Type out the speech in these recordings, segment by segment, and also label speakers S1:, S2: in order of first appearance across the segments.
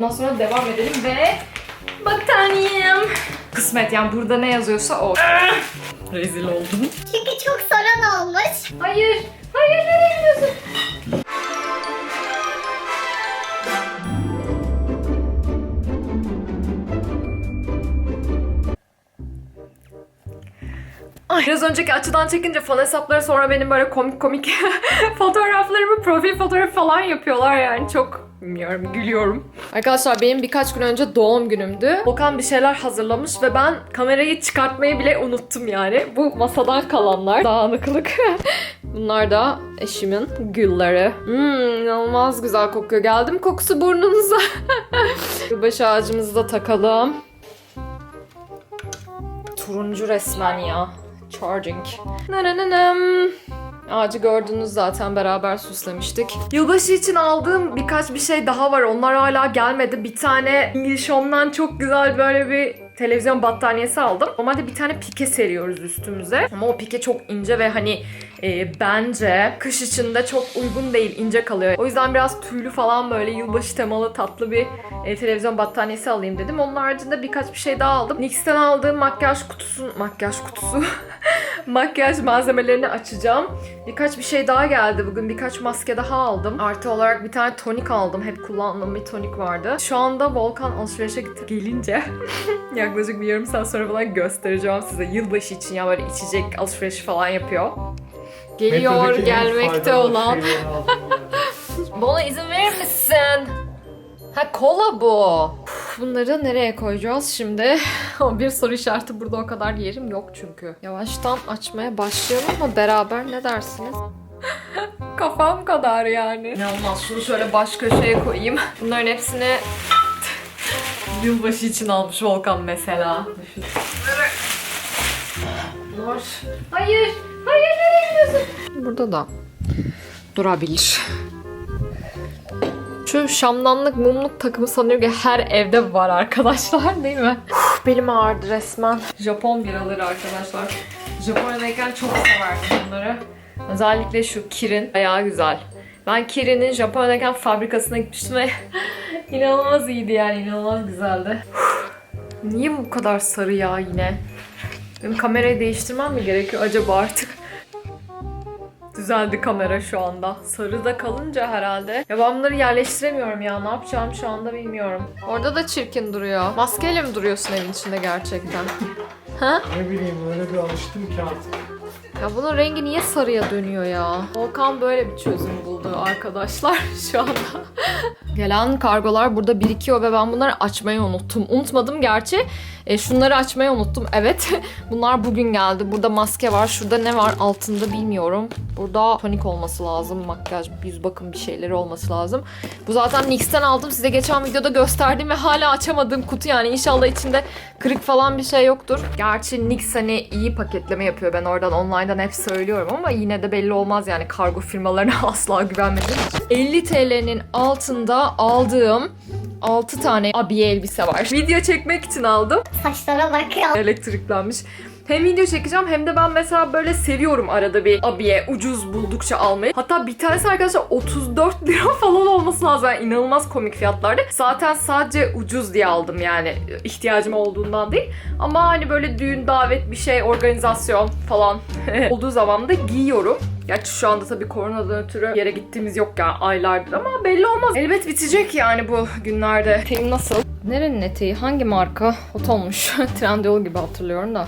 S1: Ondan sonra devam edelim ve battaniyem. Kısmet yani burada ne yazıyorsa o. Rezil oldum.
S2: Çünkü çok soran olmuş.
S1: Hayır. Hayır nereye gidiyorsun? Ay, biraz önceki açıdan çekince fan hesapları sonra benim böyle komik komik fotoğraflarımı profil fotoğrafı falan yapıyorlar yani çok bilmiyorum gülüyorum. Arkadaşlar benim birkaç gün önce doğum günümdü. Volkan bir şeyler hazırlamış ve ben kamerayı çıkartmayı bile unuttum yani. Bu masadan kalanlar dağınıklık. Bunlar da eşimin gülleri. Hmm, inanılmaz güzel kokuyor. Geldim kokusu burnunuza. Yılbaşı ağacımızı da takalım. Turuncu resmen ya. Charging. Nananam. Ağacı gördünüz zaten beraber süslemiştik. Yılbaşı için aldığım birkaç bir şey daha var. Onlar hala gelmedi. Bir tane English Home'dan çok güzel böyle bir televizyon battaniyesi aldım. Normalde bir tane pike seriyoruz üstümüze. Ama o pike çok ince ve hani e, bence kış içinde çok uygun değil, ince kalıyor. O yüzden biraz tüylü falan böyle yılbaşı temalı tatlı bir e, televizyon battaniyesi alayım dedim. Onun haricinde birkaç bir şey daha aldım. NYX'ten aldığım makyaj kutusu, makyaj kutusu, makyaj malzemelerini açacağım. Birkaç bir şey daha geldi bugün. Birkaç maske daha aldım. Artı olarak bir tane tonik aldım. Hep kullandığım bir tonik vardı. Şu anda Volkan alışverişe gitti. Gelince yaklaşık bir yarım saat sonra falan göstereceğim size. Yılbaşı için ya böyle içecek alışverişi falan yapıyor. Geliyor
S3: en
S1: gelmekte
S3: faydalı
S1: olan.
S3: şeyleri aldım yani.
S1: Bana izin verir misin? Ha kola bu. Uf, Bunları nereye koyacağız şimdi? bir soru işareti burada o kadar yerim yok çünkü. Yavaştan açmaya başlayalım ama beraber ne dersiniz? Kafam kadar yani. Ne olmaz şunu şöyle baş köşeye koyayım. Bunların hepsini yılbaşı için almış Volkan mesela. Hayır. Hayır nereye gidiyorsun? Burada da durabilir. Şu şamdanlık mumluk takımı sanıyorum ki her evde var arkadaşlar değil mi? Uf, belim ağrıdı resmen. Japon biraları arkadaşlar. Japonya'dayken çok severdim bunları. Özellikle şu Kirin. Bayağı güzel. Ben Kirin'in Japonya'dayken fabrikasına gitmiştim ve inanılmaz iyiydi yani inanılmaz güzeldi. Niye bu kadar sarı ya yine? Benim kamerayı değiştirmem mi gerekiyor acaba artık? Düzeldi kamera şu anda. Sarı da kalınca herhalde. Ya ben bunları yerleştiremiyorum ya. Ne yapacağım şu anda bilmiyorum. Orada da çirkin duruyor. Maskeyle mi duruyorsun evin içinde gerçekten? ha?
S3: Ne bileyim öyle bir alıştım ki artık.
S1: Ya bunun rengi niye sarıya dönüyor ya? Volkan böyle bir çözüm buldu arkadaşlar şu anda. Gelen kargolar burada birikiyor ve ben bunları açmayı unuttum. Unutmadım gerçi. E, şunları açmayı unuttum. Evet. Bunlar bugün geldi. Burada maske var. Şurada ne var altında bilmiyorum. Burada tonik olması lazım. Makyaj, yüz bakım bir şeyleri olması lazım. Bu zaten NYX'ten aldım. Size geçen videoda gösterdim ve hala açamadığım kutu yani. İnşallah içinde kırık falan bir şey yoktur. Gerçi NYX hani iyi paketleme yapıyor. Ben oradan online'dan hep söylüyorum ama yine de belli olmaz yani kargo firmalarına asla güvenmediğim için. 50 TL'nin altında aldığım 6 tane abiye elbise var. Video çekmek için aldım
S2: Saçlara bak ya.
S1: elektriklenmiş. Hem video çekeceğim hem de ben mesela böyle seviyorum arada bir abiye ucuz buldukça almayı. Hatta bir tanesi arkadaşlar 34 lira falan olması lazım. Yani inanılmaz komik fiyatlardı. Zaten sadece ucuz diye aldım yani ihtiyacım olduğundan değil. Ama hani böyle düğün, davet bir şey, organizasyon falan olduğu zaman da giyiyorum. Gerçi şu anda tabii koronadan ötürü yere gittiğimiz yok ya aylardır ama belli olmaz. Elbet bitecek yani bu günlerde. Eteğim nasıl? Nerenin eteği? Hangi marka? Hotonmuş. Trendyol gibi hatırlıyorum da.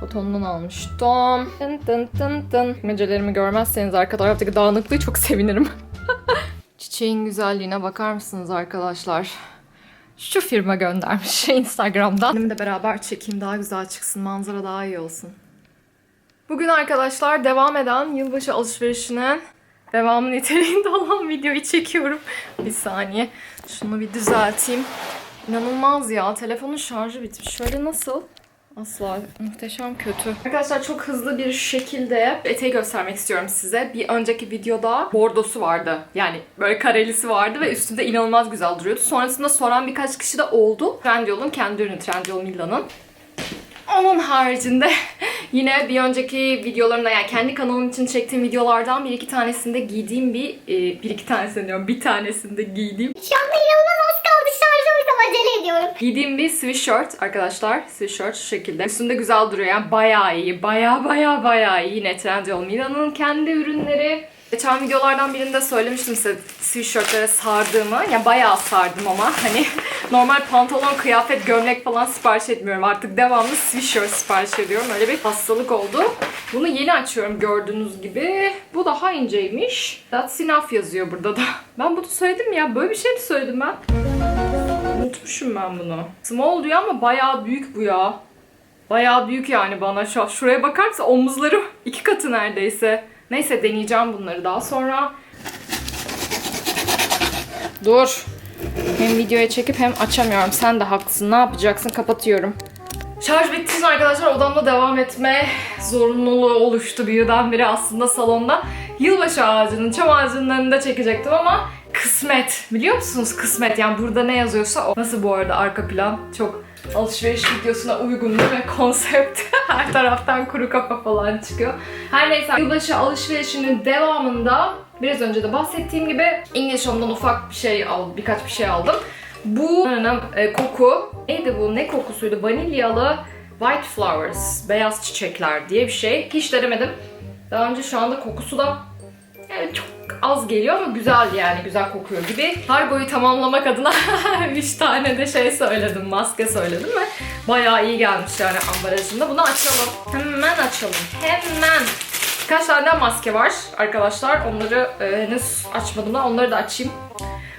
S1: Kotondan almıştım. Tın tın tın tın. Mecelerimi görmezseniz arka taraftaki dağınıklığı çok sevinirim. Çiçeğin güzelliğine bakar mısınız arkadaşlar? Şu firma göndermiş Instagram'dan. Benim de beraber çekeyim daha güzel çıksın. Manzara daha iyi olsun. Bugün arkadaşlar devam eden yılbaşı alışverişine devamı niteliğinde olan videoyu çekiyorum. Bir saniye. Şunu bir düzelteyim. İnanılmaz ya. Telefonun şarjı bitmiş. Şöyle nasıl? Asla muhteşem kötü. Arkadaşlar çok hızlı bir şekilde eteği göstermek istiyorum size. Bir önceki videoda bordosu vardı. Yani böyle karelisi vardı ve üstünde inanılmaz güzel duruyordu. Sonrasında soran birkaç kişi de oldu. Trendyol'un kendi ürünü Trendyol Mila'nın. Onun haricinde yine bir önceki videolarımda yani kendi kanalım için çektiğim videolardan bir iki tanesinde giydiğim bir e, bir iki tanesinde diyorum bir tanesinde giydiğim
S2: Şu anda inanılmaz az kaldı şarjım inanamıyorum.
S1: Giydiğim bir sweatshirt arkadaşlar. Sweatshirt şu şekilde. Üstünde güzel duruyor yani bayağı iyi. Bayağı bayağı bayağı iyi. Yine Trendyol Milano'nun kendi ürünleri. Geçen videolardan birinde söylemiştim size sweatshirtlere sardığımı. Ya bayağı sardım ama hani normal pantolon, kıyafet, gömlek falan sipariş etmiyorum. Artık devamlı sweatshirt sipariş ediyorum. Öyle bir hastalık oldu. Bunu yeni açıyorum gördüğünüz gibi. Bu daha inceymiş. That's enough yazıyor burada da. Ben bunu söyledim ya. Böyle bir şey mi söyledim ben? Unutmuşum ben bunu. Small diyor ama bayağı büyük bu ya. Bayağı büyük yani bana şu şuraya bakarsa omuzlarım iki katı neredeyse. Neyse deneyeceğim bunları daha sonra. Dur. Hem videoya çekip hem açamıyorum. Sen de haklısın. Ne yapacaksın? Kapatıyorum. Şarj bittiği için arkadaşlar odamda devam etme zorunluluğu oluştu birdenbire aslında salonda. Yılbaşı ağacının, çam ağacının önünde çekecektim ama kısmet. Biliyor musunuz kısmet? Yani burada ne yazıyorsa o. Nasıl bu arada arka plan? Çok alışveriş videosuna uygun mi? Konsept. Her taraftan kuru kafa falan çıkıyor. Her neyse yılbaşı alışverişinin devamında biraz önce de bahsettiğim gibi English Home'dan ufak bir şey aldım. Birkaç bir şey aldım. Bu e, koku neydi bu? Ne kokusuydu? Vanilyalı White Flowers, beyaz çiçekler diye bir şey. Hiç denemedim. Daha önce şu anda kokusu da yani çok az geliyor ama güzel yani güzel kokuyor gibi. Kargoyu tamamlamak adına 3 tane de şey söyledim, maske söyledim ve bayağı iyi gelmiş yani ambalajında. Bunu açalım. Hemen açalım. Hemen. Birkaç tane maske var arkadaşlar. Onları e, henüz açmadım da onları da açayım.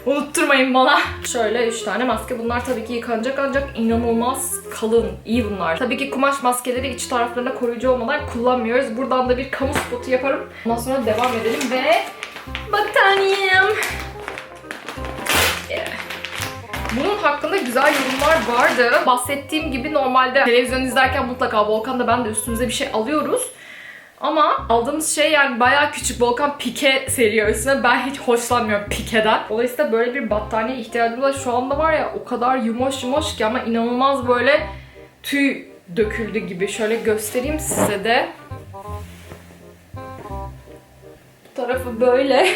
S1: Unutturmayın bana. Şöyle 3 tane maske. Bunlar tabii ki yıkanacak ancak inanılmaz kalın. İyi bunlar. Tabii ki kumaş maskeleri iç taraflarına koruyucu olmadan kullanmıyoruz. Buradan da bir kamu spotu yaparım. Ondan sonra devam edelim ve battaniyem. Bunun hakkında güzel yorumlar vardı. Bahsettiğim gibi normalde televizyon izlerken mutlaka Volkan'da ben de üstümüze bir şey alıyoruz. Ama aldığımız şey yani bayağı küçük Volkan pike seriyor üstüne. Ben hiç hoşlanmıyorum pikeden. Dolayısıyla böyle bir battaniye ihtiyacımız var. Şu anda var ya o kadar yumoş yumoş ki ama inanılmaz böyle tüy döküldü gibi. Şöyle göstereyim size de. Bu tarafı böyle.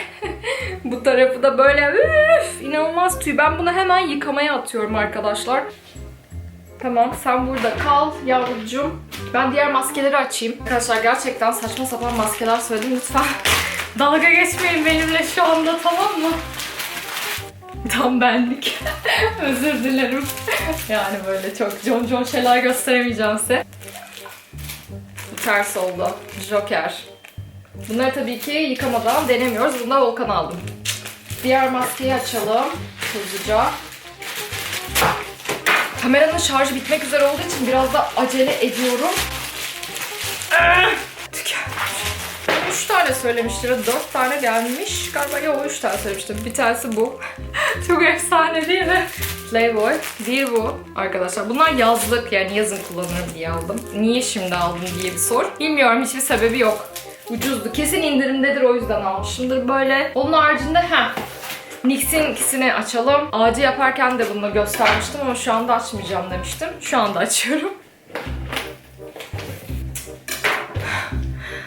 S1: Bu tarafı da böyle. Üf, inanılmaz tüy. Ben bunu hemen yıkamaya atıyorum arkadaşlar. Tamam sen burada kal yavrucuğum. Ben diğer maskeleri açayım. Arkadaşlar gerçekten saçma sapan maskeler söyledim. Lütfen dalga geçmeyin benimle şu anda tamam mı? Tam benlik. Özür dilerim. yani böyle çok John John şeyler gösteremeyeceğim size. Ters oldu. Joker. Bunları tabii ki yıkamadan denemiyoruz. Bunu da Volkan aldım. Diğer maskeyi açalım hızlıca. Kameranın şarjı bitmek üzere olduğu için biraz da acele ediyorum. Tükenmiş. Üç tane söylemiştir. Dört tane gelmiş. Galiba yok üç tane söylemiştim. Bir tanesi bu. Çok efsane değil mi? Playboy. Diğeri bu arkadaşlar. Bunlar yazlık yani yazın kullanırım diye aldım. Niye şimdi aldım diye bir sor. Bilmiyorum hiçbir sebebi yok. Ucuzdu. Kesin indirimdedir o yüzden almışımdır böyle. Onun haricinde ha NYX'in ikisini açalım. Ağacı yaparken de bunu göstermiştim ama şu anda açmayacağım demiştim. Şu anda açıyorum.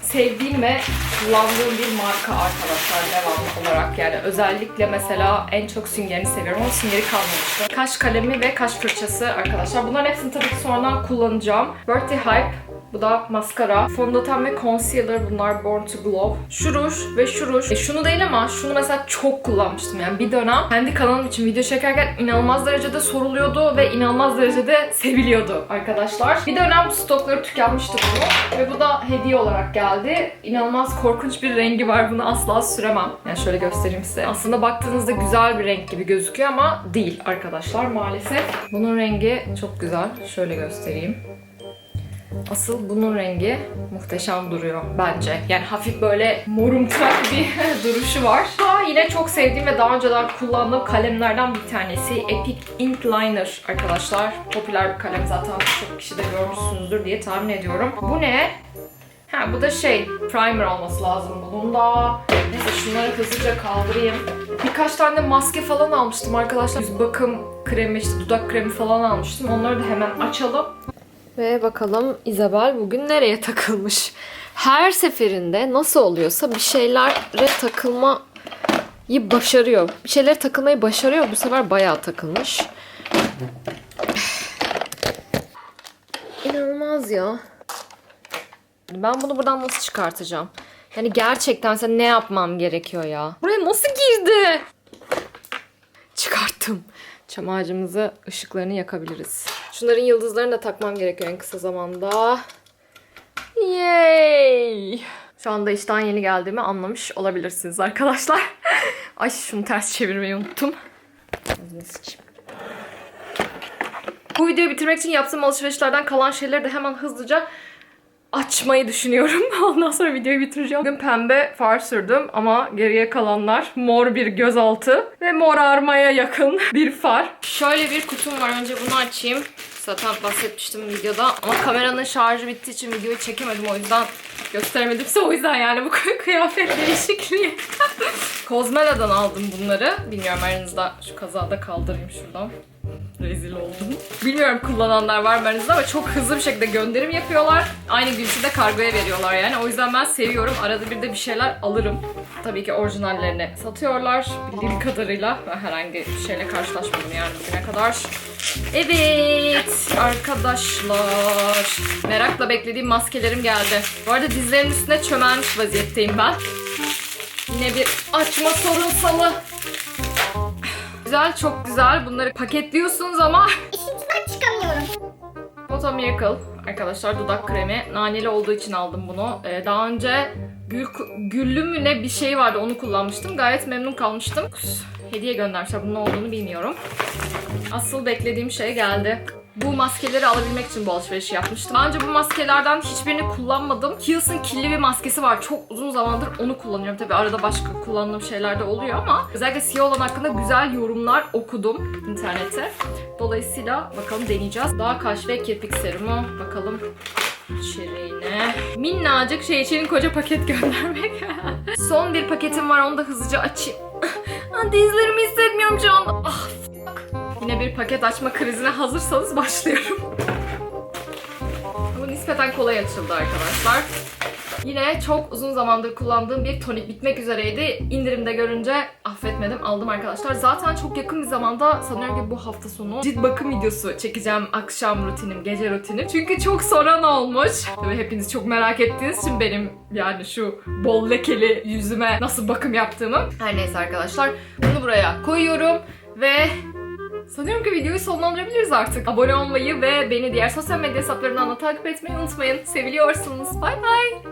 S1: Sevdiğim ve kullandığım bir marka arkadaşlar devamlı olarak yani özellikle mesela en çok süngerini seviyorum ama süngeri kalmamıştı. Kaş kalemi ve kaş fırçası arkadaşlar. Bunların hepsini tabii ki sonradan kullanacağım. Bertie Hype bu da maskara. Fondöten ve concealer bunlar Born to Glow. Şu ruj ve şu ruj. E şunu değil ama şunu mesela çok kullanmıştım yani bir dönem. Kendi kanalım için video çekerken inanılmaz derecede soruluyordu ve inanılmaz derecede seviliyordu arkadaşlar. Bir dönem stokları tükenmişti bunu. Ve bu da hediye olarak geldi. İnanılmaz korkunç bir rengi var. Bunu asla süremem. Yani şöyle göstereyim size. Aslında baktığınızda güzel bir renk gibi gözüküyor ama değil arkadaşlar maalesef. Bunun rengi çok güzel. Şöyle göstereyim. Asıl bunun rengi muhteşem duruyor bence. Yani hafif böyle morumtırak bir duruşu var. Ha, yine çok sevdiğim ve daha önceden kullandığım kalemlerden bir tanesi. Epic Ink Liner arkadaşlar. Popüler bir kalem zaten çok kişi de görmüşsünüzdür diye tahmin ediyorum. Bu ne? Ha bu da şey primer olması lazım bunun da. Neyse şunları hızlıca kaldırayım. Birkaç tane maske falan almıştım arkadaşlar. Yüz bakım kremi işte dudak kremi falan almıştım. Onları da hemen açalım. Ve bakalım Isabel bugün nereye takılmış? Her seferinde nasıl oluyorsa bir şeylere takılmayı başarıyor. Bir şeylere takılmayı başarıyor. Bu sefer bayağı takılmış. İnanılmaz ya. Ben bunu buradan nasıl çıkartacağım? Yani gerçekten sen ne yapmam gerekiyor ya? Buraya nasıl girdi? Çıkarttım. Çam ağacımızı ışıklarını yakabiliriz. Şunların yıldızlarını da takmam gerekiyor en kısa zamanda. Yay! Şu anda işten yeni geldiğimi anlamış olabilirsiniz arkadaşlar. Ay şunu ters çevirmeyi unuttum. Bu videoyu bitirmek için yaptığım alışverişlerden kalan şeyleri de hemen hızlıca açmayı düşünüyorum. Ondan sonra videoyu bitireceğim. Bugün pembe far sürdüm ama geriye kalanlar mor bir gözaltı ve mor armaya yakın bir far. Şöyle bir kutum var. Önce bunu açayım. Zaten bahsetmiştim videoda ama kameranın şarjı bittiği için videoyu çekemedim o yüzden gösteremedimse o yüzden yani bu kıyafet değişikliği. Kozmela'dan aldım bunları. Bilmiyorum aranızda şu kazada kaldırayım şuradan. Rezil oldum. Bilmiyorum kullananlar var mı aranızda ama çok hızlı bir şekilde gönderim yapıyorlar. Aynı gün içinde kargoya veriyorlar yani. O yüzden ben seviyorum. Arada bir de bir şeyler alırım. Tabii ki orijinallerini satıyorlar. Bildiğim kadarıyla ben herhangi bir şeyle karşılaşmadım yani bugüne kadar. Evet arkadaşlar. Merakla beklediğim maskelerim geldi. Bu arada dizlerimin üstüne çömelmiş vaziyetteyim ben. Yine bir açma sorunsalı. Güzel, çok güzel. Bunları paketliyorsunuz ama
S2: İşinden çıkamıyorum.
S1: Photo Miracle arkadaşlar dudak kremi. Naneli olduğu için aldım bunu. Ee, daha önce gül, güllü mü ne bir şey vardı onu kullanmıştım. Gayet memnun kalmıştım. Hediye göndermişler. Bunun olduğunu bilmiyorum. Asıl beklediğim şey geldi. Bu maskeleri alabilmek için bu alışverişi yapmıştım. Daha önce bu maskelerden hiçbirini kullanmadım. Kiehl's'ın kirli bir maskesi var. Çok uzun zamandır onu kullanıyorum. Tabi arada başka kullandığım şeyler de oluyor ama özellikle siyah olan hakkında güzel yorumlar okudum internette. Dolayısıyla bakalım deneyeceğiz. Daha kaş ve kirpik serumu. Bakalım içeriğine. Minnacık şey için koca paket göndermek. Son bir paketim var onu da hızlıca açayım. Dizlerimi hissetmiyorum şu anda. Ah, fuck. Yine bir paket açma krizine hazırsanız başlıyorum. Bu nispeten kolay açıldı arkadaşlar. Yine çok uzun zamandır kullandığım bir tonik bitmek üzereydi. İndirimde görünce affetmedim aldım arkadaşlar. Zaten çok yakın bir zamanda sanıyorum ki bu hafta sonu cilt bakım videosu çekeceğim. Akşam rutinim, gece rutinim. Çünkü çok soran olmuş. Ve hepiniz çok merak ettiğiniz için benim yani şu bol lekeli yüzüme nasıl bakım yaptığımı. Her neyse arkadaşlar bunu buraya koyuyorum ve Sanıyorum ki videoyu sonlandırabiliriz artık. Abone olmayı ve beni diğer sosyal medya hesaplarından da takip etmeyi unutmayın. Seviliyorsunuz. Bay bay.